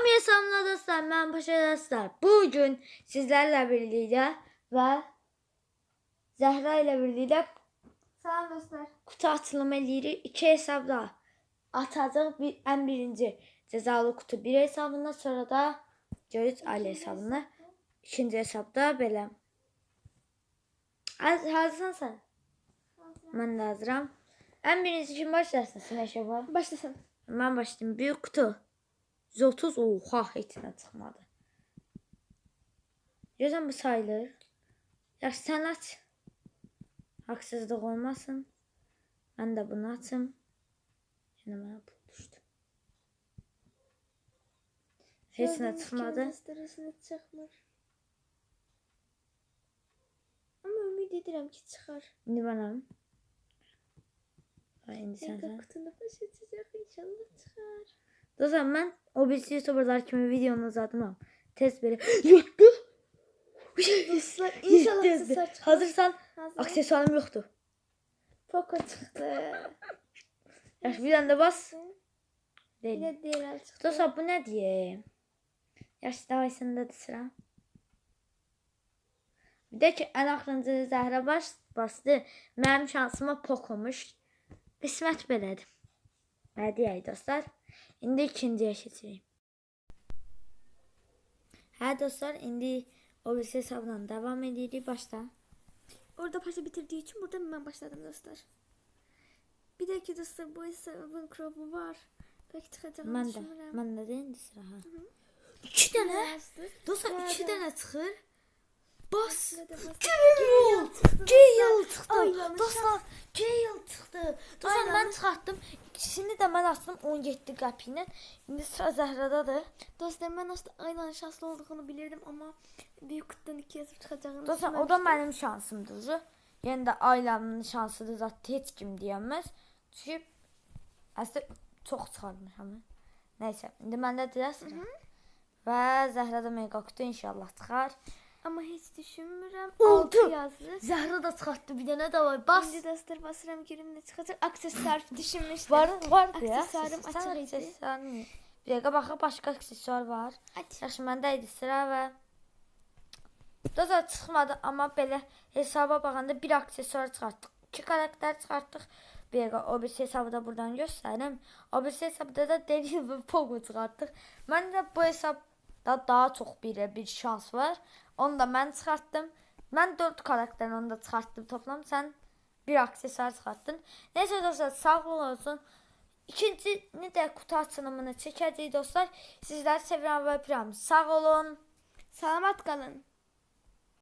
Hamıya salamlar dostlar, mən Paşa dostlar. Bu gün sizlərlə birlikdə və Zəhra ilə birlikdə Salam dostlar. kutu açılımı eləyirik. İki hesabda atacaq bir, ən birinci cəzalı kutu bir hesabına, sonra da Görüc ailə hesabına. İkinci hesabda belə. Az hazırsan sən? Mən də hazıram. Ən birinci kim başlasın? Sinəşə var. Başlasın. Mən başlayayım. Büyük kutu. 130 oha etinə çıxmadı. Görürsən bu sayılır. Yaxşı sən aç. Haksızlıq olmasın. Mən də bunu açım. Yenə mənə pul düşdü. Heç nə çıxmadı. Göstərisində çıxmır. Amma ümid edirəm ki çıxar. İndi mənəm. Ha, indi sən qutunu başlayacaq inşallah çıxar. Dostlar mən o birisi youtuberlar kimi videonu uzatmam. Tez belə yutdu. Dostlar inşallah Tez çıxar. belə. Hazırsan Hazır. aksesuarım yoxdur. Poco çıxdı. Yaxşı bir dənə də bas. Bir deyirəm çıxdı. Dostlar bu nə diye? Yaxşı davay səndə də sıra. Bir də ki ən axırıncı Zəhra baş bastı. Mənim şansıma pokomuş. Qismət belədir. Nə deyək dostlar? İndi ikinciyə keçirik. Hə dostlar, indi o birisi hesabla davam edirik. Başla. Orada paşa bitirdiği için burada ben başladım dostlar. Bir dahaki dostlar bu hesabın krobu var. Belki çıkacağını Mən də, düşünürəm. mən də indi sıra ha. 2 dənə. Yazdık. Dostlar. 2 dənə çıxır. Bas. Gale çıxdı. Aylanmış Dostlar, Gale çıxdı. Dostlar mən Aylanmış. İkisini də mən açdım 17 qəpik ilə. İndi sıra Zəhradadır. Dostlar ben aslında Aylan'ın şanslı olduğunu bilirdim ama büyük kutudan iki yazıp çıkacağını Dostlar o da mənim şansımdır. Yəni də ailəmin şansıdır zət heç kim deyəməz. Çünki əslində çox çıxarmışam. mən. Nəysə, indi məndədir sıra. Və Zəhrada mega kutu inşallah çıxar. Ama hiç düşünmürəm. Oldu. Yazdı. Zəhra da çıxartdı bir dənə də var. Bas. Şimdi dostlar basıram girimle çıkacak. Aksesuar düşünmüştüm. Var var ya. Aksesuarım açıq idi. aksesuarın- Bir dəqiqə baxaq başqa aksesuar var. Yaxşı məndə idi sıra və Dostlar çıxmadı amma belə hesaba baxanda bir aksesuar çıxartdıq. İki karakter çıxartdıq. Bir dəqiqə o bir hesabı da buradan göstərim. O bir hesabda da Devil və Pogo çıxartdıq. Məndə bu hesabda daha çox bir bir şans var. Onu da mən çıxartdım. Mən 4 karakterin onu da toplam. Sən bir aksesuar çıxartdın. Neyse dostlar sağ olun. İkincini də kutu açılımını çəkəcəyik dostlar. Sizləri sevirəm və öpürəm. Sağ olun. Salamat kalın.